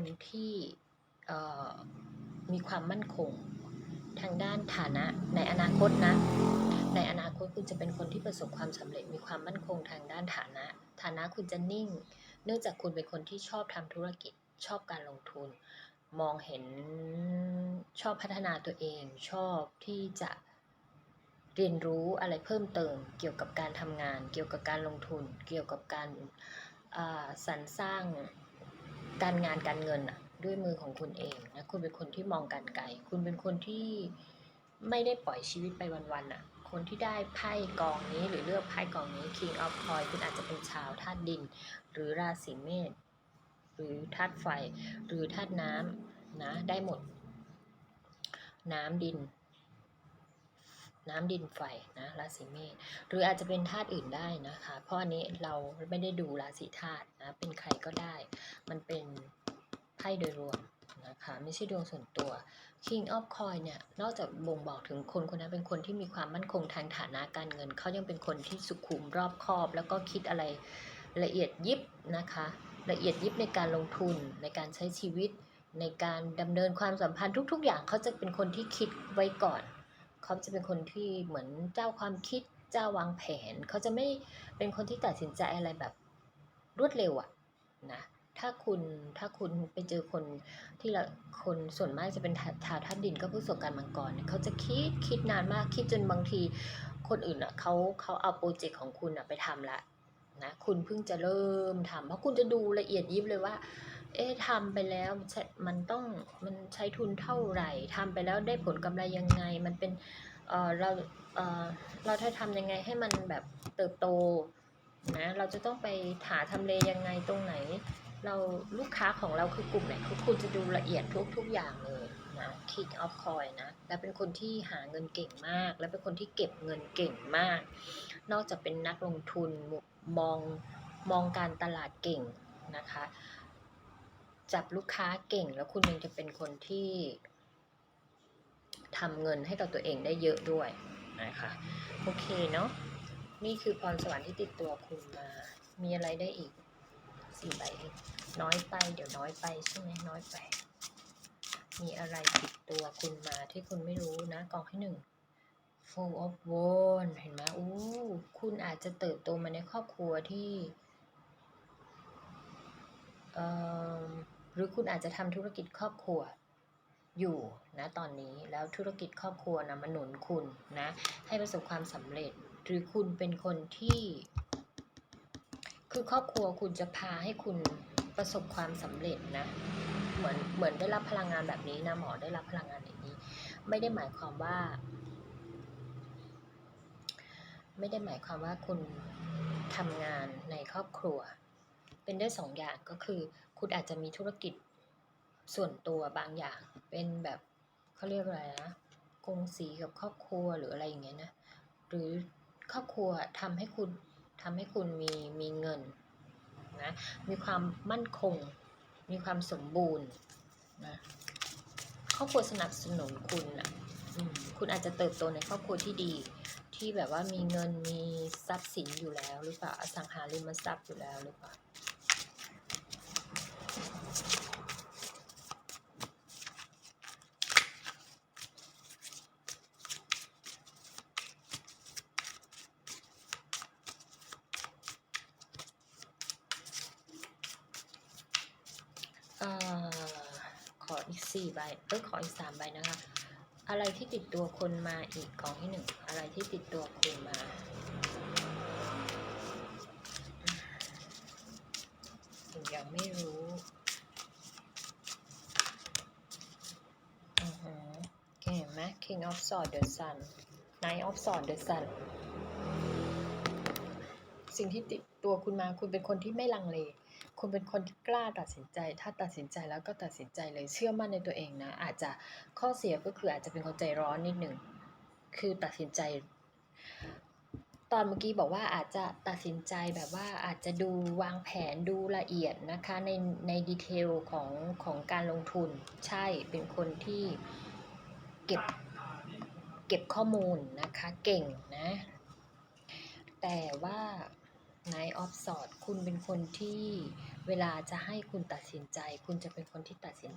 คนที่มีความมั่นคงทางด้านฐานะในอนาคตนะ ในอนาคตคุณจะเป็นคนที่ประสบความสำเร็จมีความมั่นคงทางด้านฐานะ ฐานะคุณจะนิ่ง เนื่องจากคุณเป็นคนที่ชอบทำธุรกิจชอบการลงทุน มองเห็นชอบพัฒนาตัวเอง ชอบที่จะเรียนรู้อะไรเพิ่มเติม เกี่ยวกับการทำงาน เกี่ยวกับการลงทุน เกี่ยวกับการสรรสร้าง การงานการเงินอะด้วยมือของคุณเองนะคุณเป็นคนที่มองการไกลคุณเป็นคนที่ไม่ได้ปล่อยชีวิตไปวันๆอะคนที่ได้ไพ่กองนี้หรือเลือกไพ่กองนี้ King of Coin คุณอาจจะเป็นชาวธาตุดิน หรือราศีเมษหรือธาตุไฟ หรือธาตุน้ำนะได้หมด น้ำดิน น้ำดินไฟนะราศีเมษหรืออาจจะเป็นธาตุอื่นได้นะคะ เพราะอันนี้เราไม่ได้ดูราศีธาตุนะเป็นใครก็ได้ มันเป็นไพ่โดยรวมนะคะไม่ใช่ดวงส่วนตัว King of Coin เนี่ยนอกจากบ่งบอกถึงคนคนนั้นเป็นคนที่มีความมั่นคงทางฐานะการเงิน เขายังเป็นคนที่สุขุมรอบคอบ แล้วก็คิดอะไรละเอียดยิบนะคะ ละเอียดยิบในการลงทุนในการใช้ชีวิต ในการดำเนินความสัมพันธ์ทุก ๆ อย่างเขาจะเป็นคนที่คิดไว้ก่อน เขาจะเป็นคนที่เหมือนเจ้าความคิดเจ้าวางแผน เขาจะไม่เป็นคนที่ตัดสินใจอะไรแบบรวดเร็วอะนะถ้าคุณถ้าคุณไปเจอคนที่ละคนส่วนมากจะเป็นชาวธาตุดินก็ผู้ประสบการณ์มังกรเนี่ยเขาจะคิดคิดนานมากคิดจนบางทีคนอื่นอะเขาเขาเอาโปรเจกต์ของคุณอะไปทำละนะคุณเพิ่งจะเริ่มทำเพราะคุณจะดูละเอียดยิบเลยว่า เอ๊ะทำไปแล้วมันต้องมันใช้ทุนเท่าไหร่ทำไปแล้วได้ผลกำไรยังไง มันเป็นเออเราเออเราจะทำยังไงให้มันแบบเติบโตนะเราจะต้องไปหาทำเลยังไงตรงไหน เราลูกค้าของเราคือกลุ่มไหนคือคุณจะดูละเอียดทุกทุกอย่างเลยนะ King of Coin นะแล้วเป็นคนที่หาเงินเก่งมาก แล้วเป็นคนที่เก็บเงินเก่งมาก นอกจากเป็นนักลงทุนมองมองการตลาดเก่งนะคะ จับลูกค้าเก่งแล้วคุณยังจะเป็นคนที่ทำเงินให้กับตัวเองได้เยอะด้วยนะคะโอเคเนาะนี่คือพรสวรรค์ที่ติดตัวคุณมา มีอะไรได้อีกสี่ใบเองน้อยไป เดี๋ยวน้อยไปใช่ไหมน้อยไป มีอะไรติดตัวคุณมาที่คุณไม่รู้นะกองที่หนึ่ง full of one เห็นไหมอู้คุณอาจจะเติบโตมาในครอบครัวที่เอ่อ รือคุณอาจจะทำธุรกิจครอบครัวอยู่นะตอนนี้แล้วธุรกิจครอบครัวนะมาหนุนคุณนะให้ประสบความสำเร็จ หรือคุณเป็นคนที่ คือครอบครัวคุณจะพาให้คุณประสบความสำเร็จนะเหมือนเหมือนได้รับพลังงานแบบนี้นะหมอได้รับพลังงานอย่างนี้ ไม่ได้หมายความว่า ไม่ได้หมายความว่าคุณทำงานในครอบครัว เป็นได้สองอย่างก็คือ คุณอาจจะมีธุรกิจส่วนตัวบางอย่าง เป็นแบบเขาเรียกอะไรนะกงสีกับครอบครัวหรืออะไรอย่างเงี้ยนะ หรือครอบครัวทำให้คุณทำให้คุณมีมีเงินนะมีความมั่นคง มีความสมบูรณ์นะครอบครัวสนับสนุนคุณนะอืมคุณอาจจะเติบโตในครอบครัวที่ดี ที่แบบว่ามีเงินมีทรัพย์สินอยู่แล้วหรือเปล่าอสังหาริมทรัพย์อยู่แล้วหรือเปล่า ขออีกสี่ใบเอ้ขออีกสามใบนะคะ อะไรที่ติดตัวคนมาอีกกองที่หนึ่งอะไรที่ติดตัวคุณมาถึงยังไม่รู้อือหือโอเคเห็นไหม King of Swords the Sun Knight of Swords the Sun สิ่งที่ติดตัวคุณมาคุณเป็นคนที่ไม่ลังเล คุณเป็นคนที่กล้าตัดสินใจ ถ้าตัดสินใจแล้วก็ตัดสินใจเลยเชื่อมั่นในตัวเองนะ อาจจะข้อเสียก็คืออาจจะเป็นคนใจร้อนนิดหนึ่ง คือตัดสินใจ ตอนเมื่อกี้บอกว่าอาจจะตัดสินใจแบบว่าอาจจะดูวางแผนดูละเอียดนะคะในในดีเทลของของการลงทุน ใช่เป็นคนที่เก็บ เก็บข้อมูลนะคะเก่งนะ แต่ว่า Night of s o r t คุณเป็นคนที่เวลาจะให้คุณตัดสินใจ คุณจะเป็นคนที่ตัดสินใจ